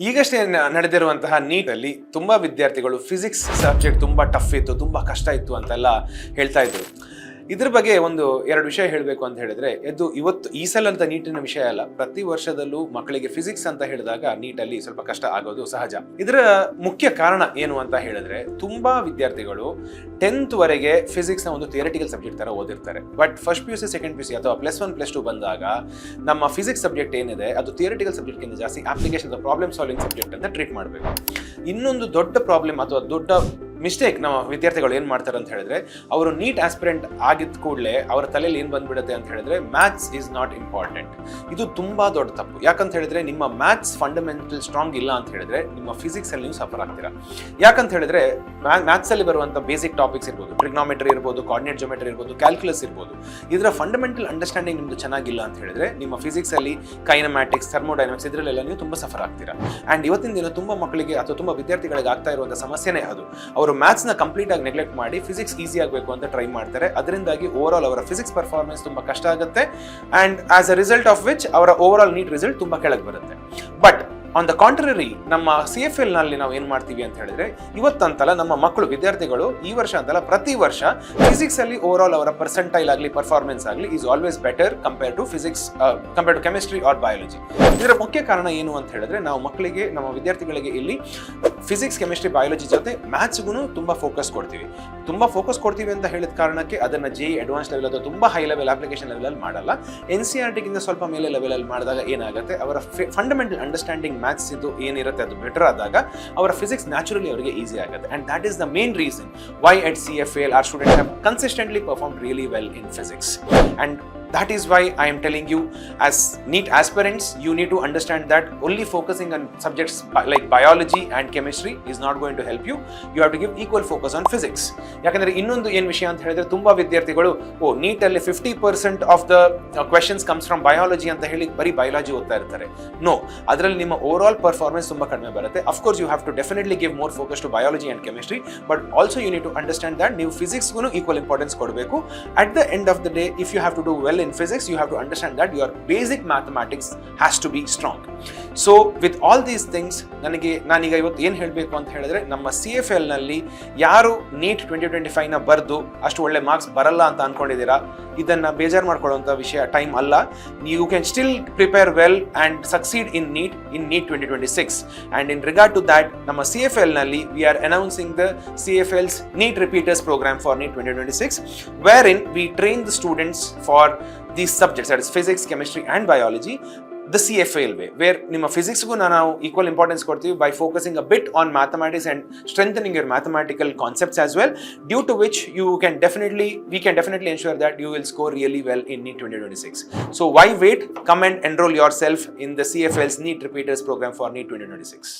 ಈಗಷ್ಟೇ ನಡೆದಿರುವಂತಹ ನೀಟಲ್ಲಿ ತುಂಬಾ ವಿದ್ಯಾರ್ಥಿಗಳು ಫಿಸಿಕ್ಸ್ ಸಬ್ಜೆಕ್ಟ್ ತುಂಬಾ ಟಫ್ ಇತ್ತು, ತುಂಬಾ ಕಷ್ಟ ಇತ್ತು ಅಂತೆಲ್ಲ ಹೇಳ್ತಾ ಇದ್ರು. ಇದ್ರ ಬಗ್ಗೆ ಒಂದು ಎರಡು ವಿಷಯ ಹೇಳಬೇಕು ಅಂತ ಹೇಳಿದ್ರೆ, ಎದ್ದು ಇವತ್ತು ಈ ಸಲ ಅಂತ ನೀಟಿನ ವಿಷಯ ಅಲ್ಲ, ಪ್ರತಿ ವರ್ಷದಲ್ಲೂ ಮಕ್ಕಳಿಗೆ ಫಿಸಿಕ್ಸ್ ಅಂತ ಹೇಳಿದಾಗ ನೀಟಲ್ಲಿ ಸ್ವಲ್ಪ ಕಷ್ಟ ಆಗೋದು ಸಹಜ. ಇದರ ಮುಖ್ಯ ಕಾರಣ ಏನು ಅಂತ ಹೇಳಿದ್ರೆ, ತುಂಬಾ ವಿದ್ಯಾರ್ಥಿಗಳು ಟೆಂತ್ ವರೆಗೆ ಫಿಸಿಕ್ಸ್ನ ಒಂದು ಥಿಯರಿಟಿಕಲ್ ಸಬ್ಜೆಕ್ಟ್ ತರ ಓದಿರ್ತಾರೆ. But first P U C second P C ಅಥವಾ ಪ್ಲಸ್ ಒನ್ ಪ್ಲಸ್ ಟು ಬಂದಾಗ ನಮ್ಮ ಫಿಸಿಕ್ಸ್ ಸಬ್ಜೆಕ್ಟ್ ಏನಿದೆ, ಅದು ಥಿಯರಿಟಿಕಲ್ ಸಬ್ಜೆಕ್ಟ್ ಜಾಸ್ತಿ ಅಪ್ಲಿಕೇಶನ್ ಪ್ರಾಬ್ಲಮ್ ಸಾಲ್ವಿಂಗ್ ಸಬ್ಜೆಕ್ಟ್ ಅಂತ ಟ್ರೀಟ್ ಮಾಡಬೇಕು. ಇನ್ನೊಂದು ದೊಡ್ಡ ಪ್ರಾಬ್ಲಮ್ ಅಥವಾ ದೊಡ್ಡ ಮಿಸ್ಟೇಕ್ ನಮ್ಮ ವಿದ್ಯಾರ್ಥಿಗಳು ಏನು ಮಾಡ್ತಾರೆ ಅಂತ ಹೇಳಿದ್ರೆ, ಅವರು ನೀಟ್ ಆಸ್ಪಿರೆಂಟ್ ಆಗಿದ್ದ ಕೂಡಲೇ ಅವರ ತಲೆಯಲ್ಲಿ ಏನು ಬಂದ್ಬಿಡುತ್ತೆ ಅಂತ ಹೇಳಿದ್ರೆ ಮ್ಯಾಥ್ಸ್ ಈಸ್ ನಾಟ್ ಇಂಪಾರ್ಟೆಂಟ್ ಇದು ತುಂಬ ದೊಡ್ಡ ತಪ್ಪು. ಯಾಕಂತ ಹೇಳಿದ್ರೆ, ನಿಮ್ಮ ಮ್ಯಾಥ್ಸ್ ಫಂಡಮೆಂಟಲ್ ಸ್ಟ್ರಾಂಗ್ ಇಲ್ಲ ಅಂತ ಹೇಳಿದ್ರೆ, ನಿಮ್ಮ ಫಿಸಿಕ್ಸಲ್ಲಿ ನೀವು ಸಫರ್ ಆಗ್ತೀರಾ. ಯಾಕಂತ ಹೇಳಿದ್ರೆ ಮ್ಯಾಥ್ಸಲ್ಲಿ ಬರುವಂಥ ಬೇಸಿಕ್ ಟಾಪಿಕ್ಸ್ ಇರ್ಬೋದು ಟ್ರಿಗ್ನಾಮೆಟ್ರಿ ಇರ್ಬೋದು ಕಾರ್ಡಿನೇಟ್ ಜೊಮೆಟ್ರಿ ಇರ್ಬೋದು ಕ್ಯಾಲ್ಕುಲಸ್ ಇರ್ಬೋದು. ಇದರ ಫಂಡಮೆಂಟಲ್ ಅಂಡರ್ಸ್ಟ್ಯಾಂಡಿಂಗ್ ನಿಮ್ದು ಚೆನ್ನಾಗಿಲ್ಲ ಅಂತ ಹೇಳಿದ್ರೆ, ನಿಮ್ಮ ಫಿಸಿಕ್ಸಲ್ಲಿ ಕೈನಮ್ಯಾಟಿಕ್ಸ್ ಥರ್ಮೋಡೈನಮಿಕ್ಸ್ ಇದರಲ್ಲೆಲ್ಲ ನೀವು ತುಂಬ ಸಫರ್ ಆಗ್ತೀರಾ. ಆ್ಯಂಡ್ ಇವತ್ತಿನ ದಿನ ತುಂಬ ಮಕ್ಕಳಿಗೆ ಅಥವಾ ತುಂಬ ವಿದ್ಯಾರ್ಥಿಗಳಿಗೆ ಆಗ್ತಾ ಇರುವಂಥ ಸಮಸ್ಯೆನೇ ಅದು. ಅವರು ಮ್ಯಾಥ್ಸ್ನ ಕಂಪ್ಲೀಟ್ ಆಗಿ ನೆಗ್ಲೆಕ್ಟ್ ಮಾಡಿ ಫಿಸಿಕ್ಸ್ ಈಸಿ ಆಗಬೇಕು ಅಂತ ಟ್ರೈ ಮಾಡ್ತಾರೆ. ಅದರಿಂದಾಗಿ ಓವರ್ ಆಲ್ ಅವರ ಫಿಸಿಕ್ಸ್ ಪರ್ಫಾರ್ಮೆನ್ಸ್ ತುಂಬಾ ಕಷ್ಟ ಆಗುತ್ತೆ and as a result of which ಅವರ ಓವರ್ ಆಲ್ ನೀಟ್ ರಿಸಲ್ಟ್ ತುಂಬಾ ಕೆಳಗೆ ಬರುತ್ತೆ. ಬಟ್ ಆನ್ ದ ಕಾಂಟ್ರರಿ ನಮ್ಮ ಸಿ ಎಫ್ ಎಲ್ನಲ್ಲಿ ನಾವು ಏನು ಮಾಡ್ತೀವಿ ಅಂತ ಹೇಳಿದ್ರೆ, ಇವತ್ತಂತಲ್ಲ ನಮ್ಮ ಮಕ್ಕಳು, ವಿದ್ಯಾರ್ಥಿಗಳು ಈ ವರ್ಷ ಅಂತಲ್ಲ ಪ್ರತಿ ವರ್ಷ ಫಿಸಿಕ್ಸಲ್ಲಿ ಓವರ್ ಆಲ್ ಅವರ ಪರ್ಸೆಂಟೈಲ್ ಆಗಲಿ ಪರ್ಫಾರ್ಮೆನ್ಸ್ ಆಗಲಿ is always better compare to physics compare to chemistry or biology ಇದರ ಮುಖ್ಯ ಕಾರಣ ಏನು ಅಂತ ಹೇಳಿದ್ರೆ, ನಾವು ಮಕ್ಕಳಿಗೆ, ನಮ್ಮ ವಿದ್ಯಾರ್ಥಿಗಳಿಗೆ ಇಲ್ಲಿ ಫಿಸಿಕ್ಸ್ ಕೆಮಿಸ್ಟ್ರಿ ಬಯಾಲಜಿ ಜೊತೆ ಮ್ಯಾಥ್ಸ್ಗೂ ತುಂಬ ಫೋಕಸ್ ಕೊಡ್ತೀವಿ. ತುಂಬ ಫೋಕಸ್ ಕೊಡ್ತೀವಿ ಅಂತ ಹೇಳಿದ ಕಾರಣಕ್ಕೆ ಅದನ್ನ ಜೆ ಅಡ್ವಾನ್ಸ್ ಲೆವೆಲ್ ಅಥವಾ ತುಂಬ ಹೈ ಲೆವೆಲ್ ಅಪ್ಲಿಕೇಶನ್ ಲೆವೆಲ್ ಅಲ್ಲಿ ಮಾಡಲ್ಲ. ಎನ್ ಸಿ ಆರ್ ಟಿಗಿಂತ ಸ್ವಲ್ಪ ಮೇಲೆ ಲೆವೆಲಲ್ಲಿ ಮಾಡಿದಾಗ ಏನಾಗುತ್ತೆ? ಅವರ ಫಂಡಮೆಂಟಲ್ ಅಂಡರ್ಸ್ಟ್ಯಾಂಡಿಂಗ್ ಮ್ಯಾಥ್ಸ್ ಇದು ಏನಿರುತ್ತೆ ಅದು ಬೆಟರ್ ಆದಾಗ ಅವರ ಫಿಸಿಕ್ಸ್ ನ್ಯಾಚುರಲಿ ಅವರಿಗೆ ಈಸಿ ಆಗುತ್ತೆ. And that is the main reason why at C F L our student have consistently perform really well in physics and that is why i am telling you, as neat aspirants, you need to understand that only focusing on subjects like biology and chemistry is not going to help you you have to give equal focus on physics ಯಾಕಂದ್ರೆ ಇನ್ನೊಂದು ಏನು ವಿಷಯ ಅಂತ ಹೇಳಿದ್ರೆ ತುಂಬಾ ವಿದ್ಯಾರ್ಥಿಗಳು, ಓ, ನೀಟಲ್ಲಿ fifty percent of the questions comes from biology ಅಂತ ಹೇಳಿ ಬರೀ ಬಯಾಲಜಿ ಓದ್ತಾ ಇರ್ತಾರೆ. ನೋ ಅದರಲ್ಲಿ ನಿಮ್ಮ ಓವರ್ ಆಲ್ ಪರ್ಫಾರ್ಮೆನ್ಸ್ ತುಂಬಾ ಕಡಿಮೆ ಬರುತ್ತೆ. Of course you have to definitely give more focus to biology and chemistry but also you need to understand that ನೀವು ಫಿಸಿಕ್ಸ್ಗೂ ಈಕ್ವಲ್ ಇಂಪಾರ್ಟೆನ್ಸ್ ಕೊಡಬೇಕು. At the end of the day if you have to do well in physics you have to understand that your basic mathematics has to be strong so with all these things ನನಗೆ ನಾನೀಗ ಇವತ್ತು ಏನು ಹೇಳಬೇಕು ಅಂತ ಹೇಳಿದ್ರೆ ನಮ್ಮ C F ಎಲ್ನಲ್ಲಿ ಯಾರು neat twenty twenty ಫೈವ್ನ ಬರೆದು ಅಷ್ಟು ಒಳ್ಳೆ ಮಾರ್ಕ್ಸ್ ಬರಲ್ಲ ಅಂತ ಅನ್ಕೊಂಡಿದ್ದೀರಾ? ಇದನ್ನ ಬೇಜಾರು ಮಾಡ್ಕೊಳ್ಳುವಂಥ ವಿಷಯ ಟೈಮ್ ಅಲ್ಲ. You can still prepare well and succeed in NEET in NEET twenty twenty six and in regard to that ನಮ್ಮ C F ಎಲ್ನಲ್ಲಿ we are announcing the C F L's NEET repeaters programme for NEET twenty twenty six wherein we train the students for that is physics, chemistry and biology. The CFAL way, where ನಿಮ್ಮ ಫಿಸಿಕ್ಸ್ಗೂ ನಾವು equal importance ಕೊಡ್ತೀವಿ by focusing a bit on mathematics and strengthening your mathematical concepts as well due to which you can definitely we can definitely ensure that you will score really well in NEET twenty twenty six so why wait come and enrol yourself in the C F L's NEET repeaters programme for NEET twenty twenty six